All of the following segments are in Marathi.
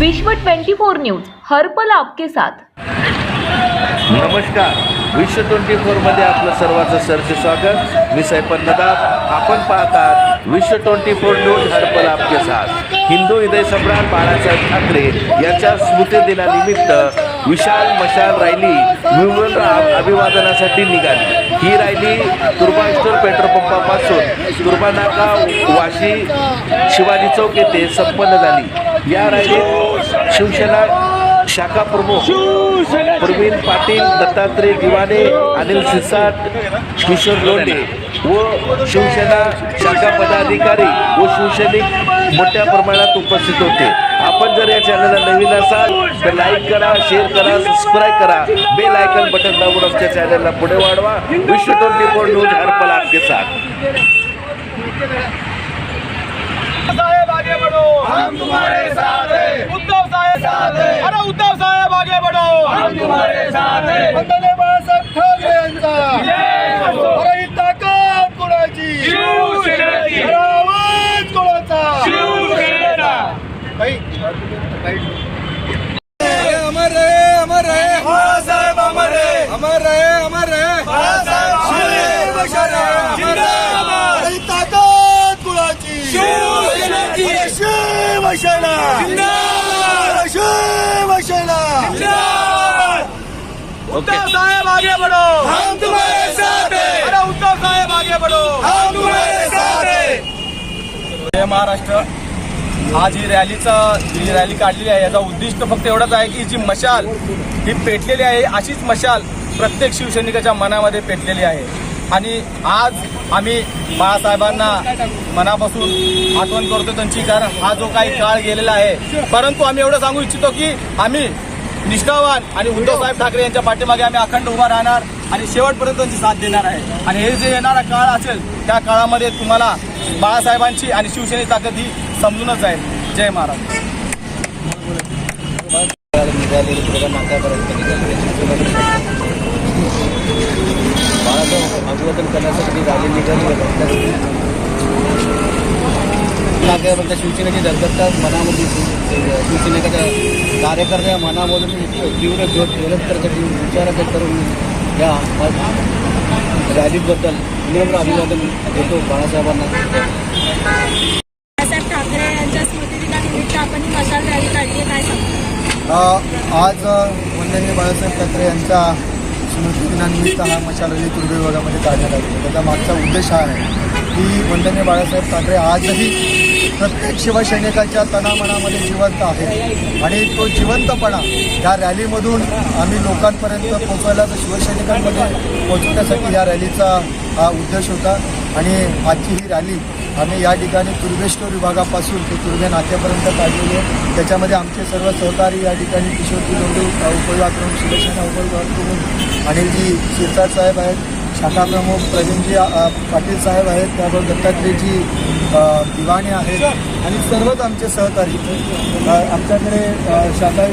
विश्व 24 न्यूज हरपल आपके साथ. नमस्कार. विश्व ट्वेंटी फोरमध्ये आपलं सर्वांचं सरचे स्वागत. मी सैपन नदाब. आपण पाहतात विश्व ट्वेंटी फोर न्यूज हरपल आपके साथ. हिंदू हृदय सम्राट बाळासाहेब ठाकरे यांच्या स्मृती दिनानिमित्त विशाल मशाल रॅली राम अभिवादनासाठी निघाली. ही रॅली तुर्बास्टोर पेट्रोल पंपापासून तुर्बानाका वाशी शिवाजी चौक येथे संपन्न झाली. या रॅलीत शिवसेना शाखा प्रमुख प्रवीण पाटील दत्तात्रय दिवाने अनिल सिसाट किशोर लोंढे व शिवसेना शाखा पदाधिकारी व शिवसैनिक मोठ्या प्रमाणात उपस्थित होते. आपण जर या चॅनलला नवीन असाल तर लाईक करा शेअर करा सबस्क्राईब करा. बेल आयकन बटन दाबून आमच्या चॅनलला पुढे वाढवा. विश्व ट्वेंटी फोर न्यूज हरपल आपके साथ. बढ़ो। हम तुम्हारे साथ हैं। उद्धव साहेब साथ हैं। अरे उद्धव साहेब आगे बढ़ो। हम तुम्हारे साथ हैं। वंदने बाळासाहेब ठाकरे यांचा अरे ही ताकद कोणाची शिवसेनेची अरे आवाज कोणाचा शिवसेनेचा अमर रहे अमर रहे बाळासाहेब अमर रहे अमर रहे अमर रहे बाळासाहेब जिंदाबाद अरे ही ताकद कुणाची शिवसेनेची शिवसेना! जिंदाबाद! शिवसेना! जिंदाबाद! उद्धव साहेब आगे बढ़ो! हम तुम्हारे साथ हैं। अरे उद्धव साहेब आगे बढ़ो! हम तुम्हारे साथ हैं। जय महाराष्ट्र. आज ही रॅलीचा जी रॅली काढलेली आहे याचा उद्दिष्ट फक्त एवढंच आहे की जी मशाल ही पेटलेली आहे अशीच मशाल प्रत्येक शिवसैनिकाच्या मनामध्ये पेटलेली आहे. आणि आज आम्ही बाळासाहेबांना मनापासून आठवण करतो त्यांची कारण हा जो काही काळ गेलेला आहे परंतु आम्ही एवढं सांगू इच्छितो की आम्ही निष्ठावान आणि उद्धव साहेब ठाकरे यांच्या पाठीमागे आम्ही अखंड उभा राहणार आणि शेवटपर्यंत त्यांची साथ देणार आहे. आणि हे जे येणारा काळ असेल त्या काळामध्ये तुम्हाला बाळासाहेबांची आणि शिवसेनेची ताकद ही समजूनच आहे जय महाराज. बाळाचं अभिवादन करण्यासाठी रॅली निघाली शिवसेनेची दलदत्ता मनामध्ये शिवसेनेच्या कार्यकर्त्या मनामधून तीव्र विरोध विरोध करण्यासाठी विचार करून या रॅलीबद्दल विनम्र अभिवादन देतो बाळासाहेबांना बाळासाहेब ठाकरे यांच्या स्मृतिदिनानिमित्त आपण ही मशाल रॅली काढली आहे. काय आज वंदनीय बाळासाहेब ठाकरे यांच्या स्मृतिदिनानिमित्त हा मशाल रॅली तुर्भे विभागामध्ये काढण्यात आली त्याचा मागचा उद्देश हा आहे की वंदनीय बाळासाहेब ठाकरे आजही प्रत्येक शिवसैनिकाच्या तणामनामध्ये जिवंत आहे आणि तो जिवंतपणा या रॅलीमधून आम्ही लोकांपर्यंत पोचवायला तर शिवसैनिकांमध्ये पोचवण्यासाठी या रॅलीचा हा उद्देश होता. आणि आजची ही रॅली आम्ही या ठिकाणी तुर्गेश्वर विभागापासून ते तुर्गे नाक्यापर्यंत काढलेली आहे. त्याच्यामध्ये आमचे सर्व सहकारी या ठिकाणी किशोर लोंढे उपयोग प्रमुख शिवसेना उपयोग अनिलजी शिरसाट साहेब आहेत शाखा प्रमुख प्रवीणजी पाटील साहेब आहेत त्याबरोबर दत्तात्रेयजी दिवाणी दिवाणे आहेत आणि सर्वच आमचे सहकारी. आमच्याकडे शाखा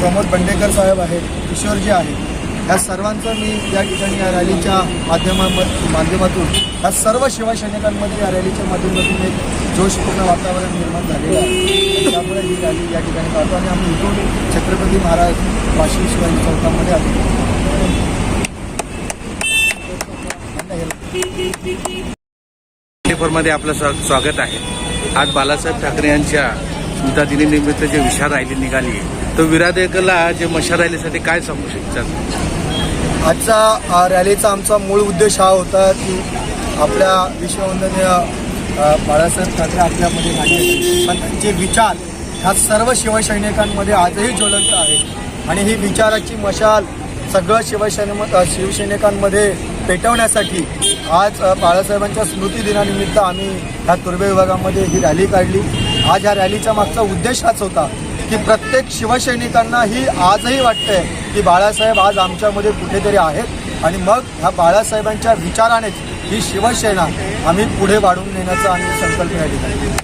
प्रमोद बंडेकर साहेब आहेत किशोरजी आहेत. ह्या सर्वांचं मी या ठिकाणी या रॅलीच्या माध्यमा माध्यमातून ह्या सर्व शिवसैनिकांमध्ये या रॅलीच्या माध्यमातून एक जोशपूर्ण वातावरण निर्माण झालेलं आहे. त्यामुळे ही रॅली या ठिकाणी पाहतो. आणि आम्ही इथून छत्रपती महाराज वाशिम शिवाजी चौकामध्ये आलो मध्ये आपलं स्वा- स्वागत आहे. आज बालासाहेब ठाकरे यांच्या स्मृतिदिनानिमित्त जे विशाल रायली निघाली तर तो विरादेकला जे मशा रॅलीसाठी काय सांगू शकतात आजचा रॅलीचा आमचा मूळ उद्देश हा होता की आपल्या विश्ववंदनीय बाळासाहेब ठाकरे आपल्यामध्ये नाही पण त्यांचे विचार ह्या सर्व शिवसैनिकांमध्ये आजही ज्वलंत आहेत. आणि ही विचाराची मशाल सगळं शिवसेने शिवसैनिकांमध्ये पेटवण्यासाठी आज बाळासाहेबांच्या स्मृती दिनानिमित्त आम्ही ह्या तुर्भे विभागामध्ये ही रॅली काढली. आज ह्या रॅलीचा मागचा उद्देश हाच होता की प्रत्येक शिवसैनिकांना ही आजही वाटतंय की बाळासाहेब आज आमच्यामध्ये कुठेतरी आहेत आणि मग ह्या बाळासाहेबांच्या विचारानेच ही शिवसेना आम्ही पुढे वाढवून नेण्याचा आम्ही संकल्प या ठिकाणी